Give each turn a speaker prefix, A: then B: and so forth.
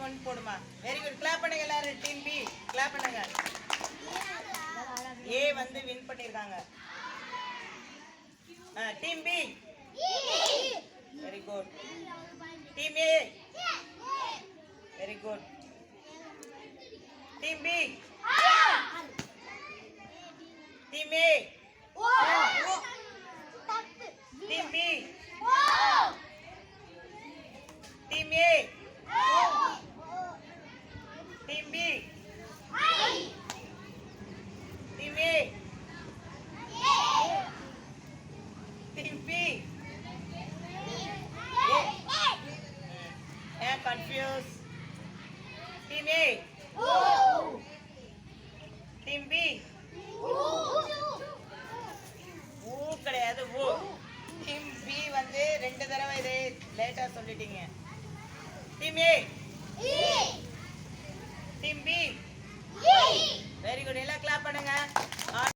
A: Point போடுமா? Very good clap பண்ணுங்க எல்லாரும் டீம் பி கிளாப் பண்ணுங்க. ஏ வந்து வின் பண்ணிருக்காங்க. Team B very good team A very good team B team A team B team A team B team A team B team confuse team A team B ஊ கிடையாது ஊ. Team B வந்து ரெண்டு தடவை இது லேட்டா சொல்லிட்டீங்க. Team A team B very good எல்லாம் கிளாப் பண்ணுங்க.